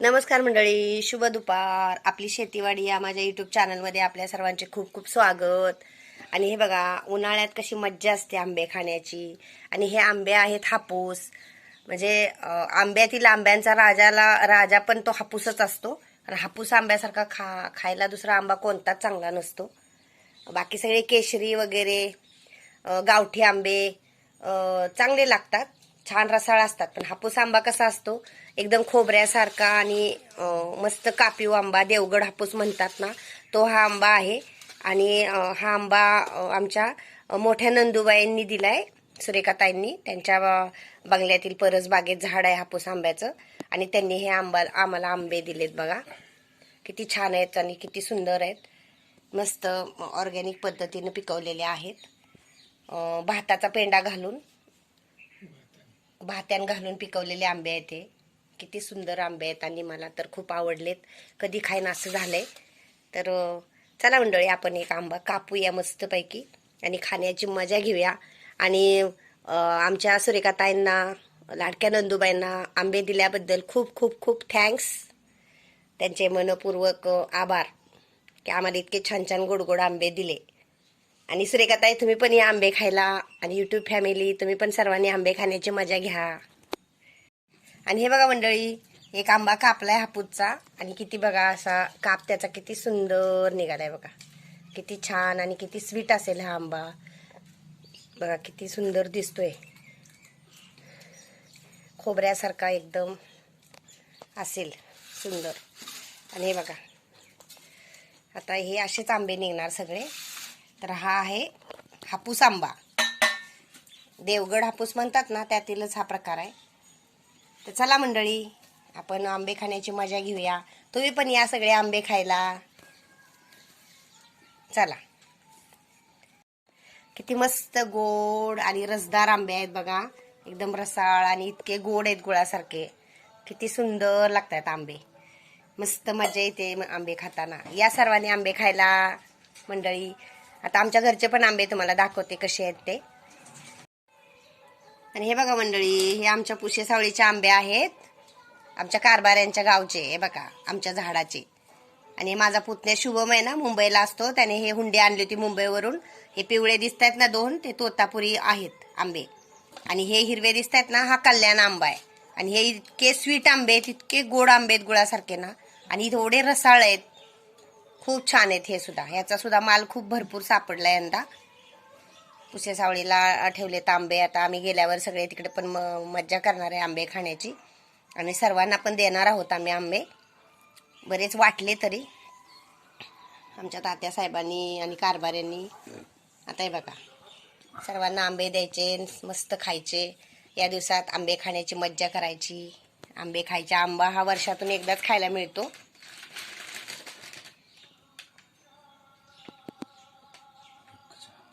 नमस्कार मंडळी शुभ दुपार. आपली शेतीवाडी या माझ्या युट्यूब चॅनलमध्ये आपल्या सर्वांचे खूप खूप स्वागत. आणि हे बघा उन्हाळ्यात कशी मज्जा असते आंबे खाण्याची. आणि हे आंबे आहेत हापूस. म्हणजे आंब्यातील आंब्यांचा राजाला राजा पण तो हापूसच असतो. कारण हापूस आंब्यासारखा खा खायला दुसरा आंबा कोणताच चांगला नसतो. बाकी सगळे केशरी वगैरे गावठी आंबे चांगले लागतात. छान रसाळ असतात पण हापूस आंबा कसा असतो? एकदम खोबऱ्यासारखा आणि मस्त कापीव आंबा देवगड हापूस म्हणतात ना तो हा आंबा आहे. आणि हा आंबा आमच्या मोठ्या नंदुबाईंनी दिलाय सुरेखाताईंनी. त्यांच्या बंगल्यातील परस बागेत झाड आहे हापूस आंब्याचं. आणि त्यांनी हे आंबा आम्हाला आंबे दिलेत बघा. किती छान आहेत आणि किती सुंदर आहेत. मस्त ऑर्गॅनिक पद्धतीनं पिकवलेले आहेत. भाताचा पेंडा घालून. भात्यान घालून पिकवलेले आंबे आहेत हे. किती सुंदर आंबे आहेत आणि मला तर खूप आवडलेत. कधी खायन असं झालंय. तर चला मंडळी आपण एक आंबा कापूया मस्तपैकी आणि खाण्याची मजा घेऊया. आणि आमच्या सुरेखाताईंना लाडक्या नंदूबाईंना आंबे दिल्याबद्दल खूप खूप खूप थँक्स. त्यांचे मनपूर्वक आभार. की आम्हाला इतके छान छान गोड गोड आंबे दिले. आणि सुरेखाताई तुम्ही पण या आंबे खायला. आणि युट्यूब फॅमिली तुम्ही पण सर्वांनी आंबे खाण्याची मजा घ्या. आणि हे बघा मंडळी एक आंबा कापलाय हापूसचा. आणि किती बघा असा काप त्याचा किती सुंदर निघालाय बघा. किती छान आणि किती स्वीट असेल हा आंबा. बघा किती सुंदर दिसतोय. खोबऱ्यासारखा एकदम असेल सुंदर. आणि हे बघा. आता हे असेच आंबे निघणार सगळे. तर हा आहे हापूस आंबा. देवगड हापूस म्हणतात ना त्यातीलच हा प्रकार आहे. तर चला मंडळी आपण आंबे खाण्याची मजा घेऊया. तुम्ही पण या सगळे आंबे खायला. चला. किती मस्त गोड आणि रसदार आंबे आहेत बघा. एकदम रसाळ आणि इतके गोड आहेत गुळासारखे. किती सुंदर लागतात आंबे. मस्त मजा येते आंबे खाताना. या सर्वांनी आंबे खायला मंडळी. आता आमच्या घरचे पण आंबे तुम्हाला दाखवते कसे आहेत ते. आणि हे बघा मंडळी हे आमच्या पुशे सावळीचे आंबे आहेत. आमच्या कारभाऱ्यांच्या गावचे हे बघा आमच्या झाडाचे. आणि माझा पुतण्या शुभम आहे ना मुंबईला असतो. त्याने हे हुंडी आणली होती मुंबईवरून. हे पिवळे दिसत आहेत ना दोन ते तोतापुरी आहेत आंबे. आणि हे हिरवे दिसत आहेत ना हा कल्याण आंबा आहे. आणि हे इतके स्वीट आंबे आहेत इतके गोड आंबे आहेत गुळासारखे ना. आणि थोडे रसाळ आहेत. खूप छान आहेत हे सुद्धा. ह्याचा सुद्धा माल खूप भरपूर सापडला यंदा. पुसे सावळीला ठेवलेत आंबे. आता आम्ही गेल्यावर सगळे तिकडे पण म- मज्जा करणार आहे आंबे खाण्याची. आणि सर्वांना पण देणार आहोत आम्ही आंबे. बरेच वाटले तरी. आमच्या तात्या साहेबांनी आणि कारभाऱ्यांनी आता हे बघा. सर्वांना आंबे द्यायचे मस्त खायचे. या दिवसात आंबे खाण्याची मज्जा करायची. आंबे खायचे आंबा हा वर्षातून एकदाच खायला मिळतो.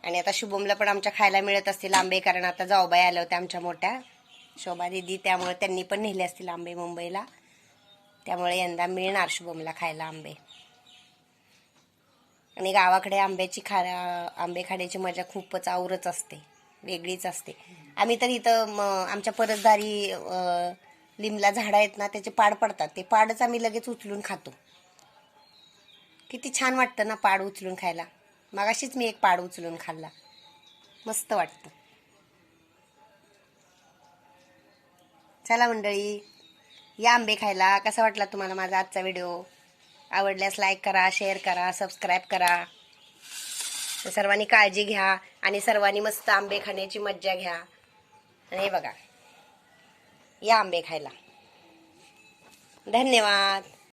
आणि आता शुभमला पण आमच्या खायला मिळत असतील आंबे कारण आता जाऊबाई आल्या होत्या आमच्या मोठ्या. शोभा दिदी त्यामुळे त्यांनी पण नेले असतील आंबे मुंबईला. त्यामुळे यंदा मिळणार शुभमला खायला आंबे. आणि गावाकडे आंब्याची खा आंबे खाण्याची मजा खूपच आवरच असते. वेगळीच असते. आम्ही तर इथं म, आमच्या परसदारी लिंबला लिमला झाडं आहेत ना त्याचे पाड पडतात. ते पाडच आम्ही लगेच उचलून खातो. किती छान वाटतं ना पाड उचलून खायला. मगाशीच मी एक पाड उचलून खाल्ला. मस्त वाटतं. चला मंडळी या आंबे खायला. कसा वाटला तुम्हाला माझा आजचा व्हिडिओ? आवडल्यास लाईक करा शेअर करा सबस्क्राईब करा. सर्वांनी काळजी घ्या आणि सर्वांनी मस्त आंबे खाण्याची मज्जा घ्या. आणि हे बघा या आंबे खायला. धन्यवाद.